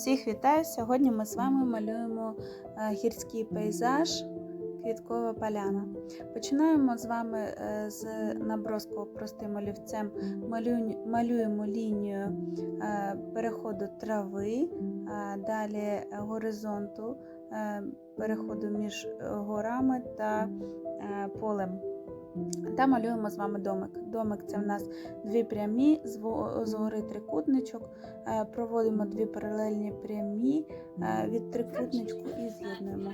Всіх вітаю! Сьогодні ми з вами малюємо е, гірський пейзаж, квіткова поляна. Починаємо з вами е, з наброску простим олівцем. Малюємо, лінію е, переходу трави, далі горизонту, переходу між горами та полем. Та малюємо з вами домик. Домик це в нас дві прямі, згори трикутничок. Е, Проводимо дві паралельні прямі від трикутничку і з'єднуємо.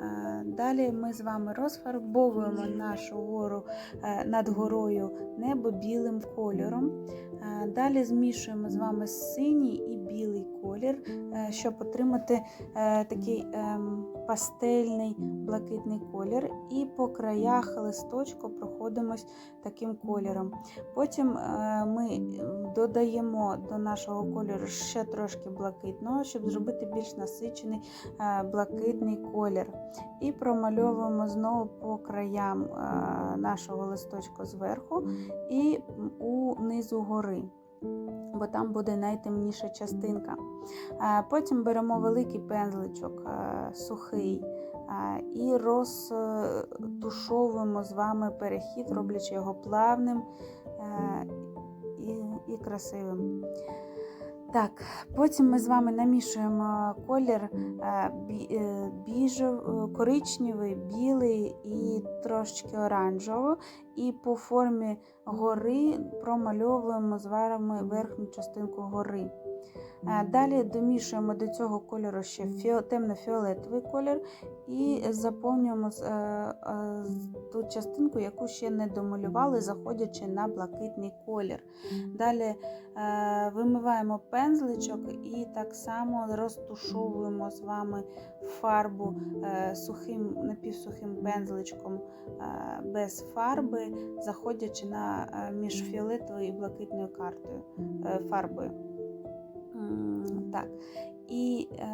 Е, Далі ми з вами розфарбовуємо нашу гору е, над горою небо білим кольором. Е, Далі змішуємо з вами синій і білий колір, е, щоб отримати е, такий ем, пастельний блакитний колір. І по краях листочку проходимось таким кольором. Потім е, ми додаємо до нашого кольору ще трошки блакитного, щоб зробити більш насичений е, блакитний колір. І промальовуємо знову по краям е, нашого листочка зверху і унизу гори. Бо там буде найтемніша частинка. Е, Потім беремо великий пензличок, сухий, і розтушовуємо з вами перехід, роблячи його плавним і красивим. Так, потім ми з вами намішуємо колір біжов, е, біжев, е, коричневий, білий і трошечки оранжево. І по формі гори промальовуємо з вами верхню частинку гори. Е, Далі домішуємо до цього кольору ще темно-фіолетовий колір і заповнюємо е, е, ту частинку, яку ще не домалювали, заходячи на блакитний колір. Далі вимиваємо пензличок і так само розтушовуємо з вами фарбу сухим напівсухим пензличком без фарби, заходячи на між фіолетовою і блакитною картою фарбою. Так. І е,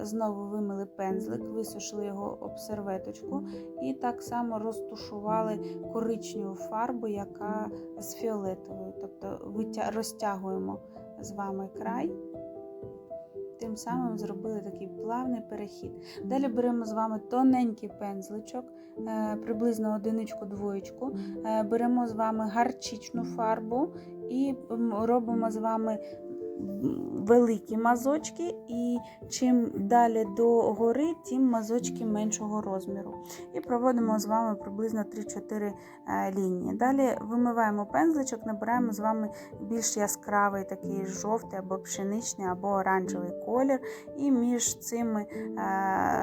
знову вимили пензлик, висушили його об серветочку, і так само розтушували коричневу фарбу, яка з фіолетовою. Тобто розтягуємо з вами край, тим самим зробили такий плавний перехід. Далі беремо з вами тоненький пензличок, е, приблизно одиничку-двоєчку, е, беремо з вами гарчичну фарбу і робимо з вами великі мазочки, і чим далі до гори, тим мазочки меншого розміру. І проводимо з вами приблизно 3-4 е, лінії. Далі вимиваємо пензличок, набираємо з вами більш яскравий такий жовтий або пшеничний, або оранжевий колір. І між цими е,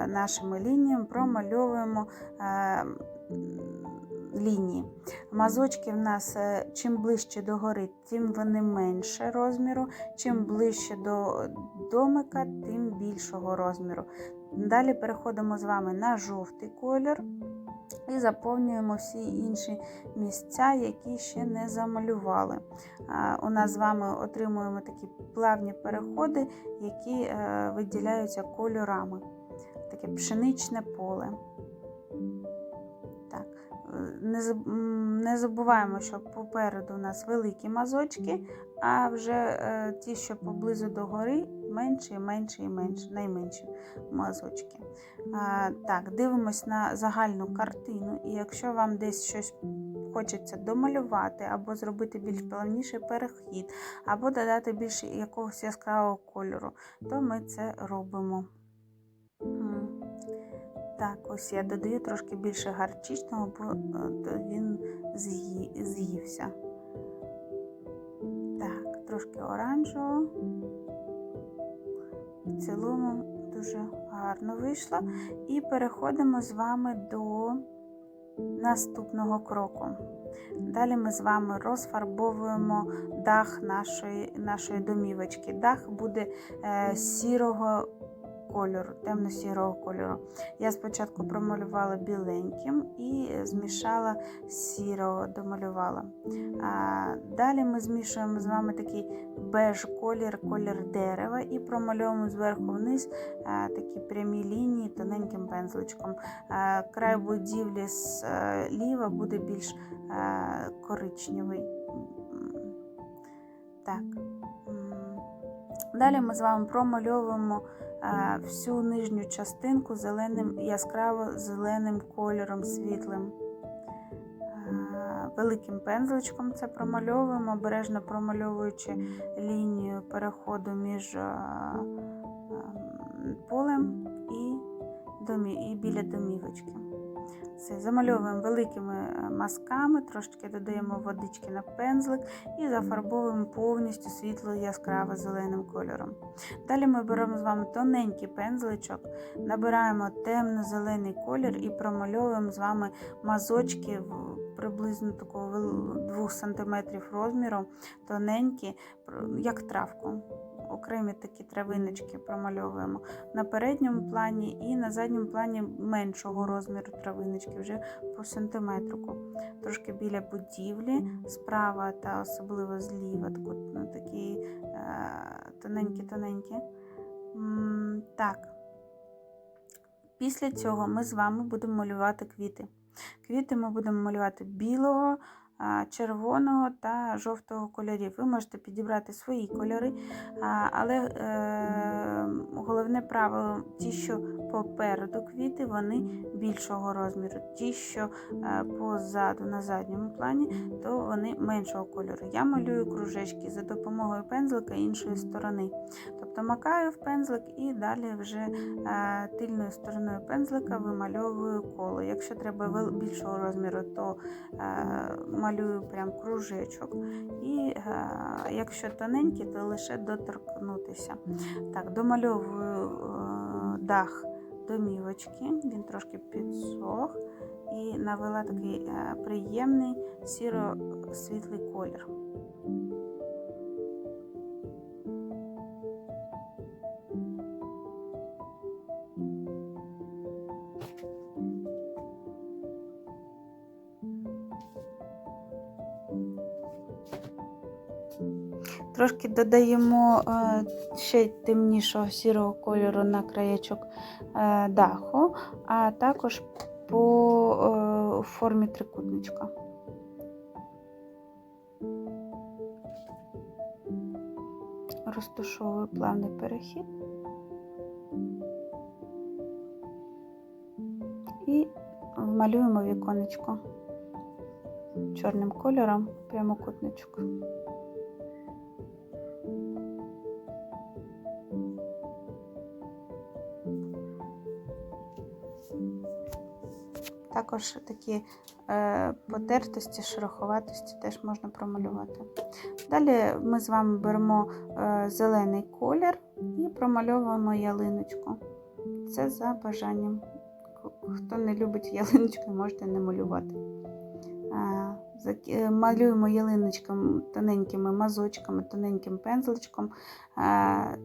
нашими лініями промальовуємо. Лінії. Мазочки в нас е, чим ближче до гори, тим вони менше розміру, чим ближче до домика, тим більшого розміру. Далі переходимо з вами на жовтий колір і заповнюємо всі інші місця, які ще не замалювали. У нас з вами отримуємо такі плавні переходи, які е, виділяються кольорами. Таке пшеничне поле. Не забуваємо, що попереду у нас великі мазочки, а вже е, ті, що поблизу до гори, менші, менші і менші, найменші мазочки. Так, дивимось на загальну картину, і якщо вам десь щось хочеться домалювати, або зробити більш плавніший перехід, або додати більше якогось яскравого кольору, то ми це робимо. Так, ось я додаю трошки більше гарчичного, бо е, він з'ї- з'ївся. Так, трошки оранжевого. В цілому дуже гарно вийшло. І переходимо з вами до наступного кроку. Далі ми з вами розфарбовуємо дах нашої, нашої домівочки. Дах буде е, сірого кольору, темно-сірого кольору. Я спочатку промалювала біленьким і змішала сірого, домалювала. А, далі ми змішуємо з вами такий беж колір, колір дерева і промальовуємо зверху вниз а, такі прямі лінії тоненьким пензличком. А, край будівлі зліва буде більш а, коричневий. Так. Далі ми з вами промальовуємо е, всю нижню частинку зеленим, яскраво зеленим кольором світлим. Е, Великим пензличком це промальовуємо, обережно промальовуючи лінію переходу між е, ем, полем і, домі, і біля домівочки. Все, замальовуємо великими е, мазками, трошки додаємо водички на пензлик і зафарбовуємо повністю світло яскраво зеленим кольором. Далі ми беремо з вами тоненький пензличок, набираємо темно-зелений колір і промальовуємо з вами мазочки в приблизно такого 2 см розміру, тоненькі, як травку. Окремі такі травиночки промальовуємо на передньому плані і на задньому плані меншого розміру травиночки, вже по сантиметрику. Трошки біля будівлі, справа та особливо зліва, ну, такі е, тоненькі-тоненькі. Так. Після цього ми з вами будемо малювати квіти. Квіти ми будемо малювати білого, червоного та жовтого кольорів. Ви можете підібрати свої кольори, але е, головне правило, ті, що попереду квіти, вони більшого розміру. Ті, що е, позаду на задньому плані, то вони меншого кольору. Я малюю кружечки за допомогою пензлика іншої сторони. Тобто макаю в пензлик і далі вже е, тильною стороною пензлика вимальовую коло. Якщо треба більшого розміру, то е, малюю прям кружечок. І е, якщо тоненький, то лише доторкнутися. Так, домальовую е, дах домівочки, він трошки підсох і навела такий е, приємний сіро-світлий колір. Трошки додаємо е, ще темнішого сірого кольору на краєчок е, даху, а також по е, формі трикутничка. Розташовую плавний перехід. І малюємо віконечко чорним кольором прямокутничок. Також такі е, потертості, шероховатості теж можна промалювати. Далі ми з вами беремо е, зелений колір і промальовуємо ялиночку. Це за бажанням. Хто не любить ялиночку, можете не малювати. Е, Малюємо ялиночком тоненькими мазочками, тоненьким пензличком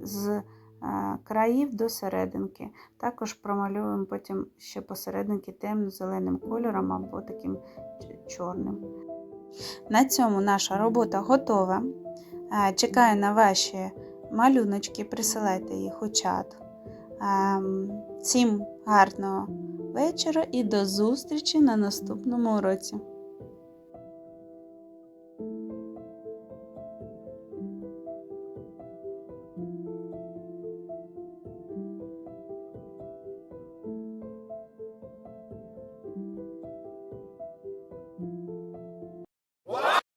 з країв до серединки. Також промалюємо потім ще посерединки темно-зеленим кольором або таким чорним. На цьому наша робота готова. Е, Чекаю на ваші малюночки, присилайте їх у чат. Ем, Всім гарного вечора і до зустрічі на наступному уроці.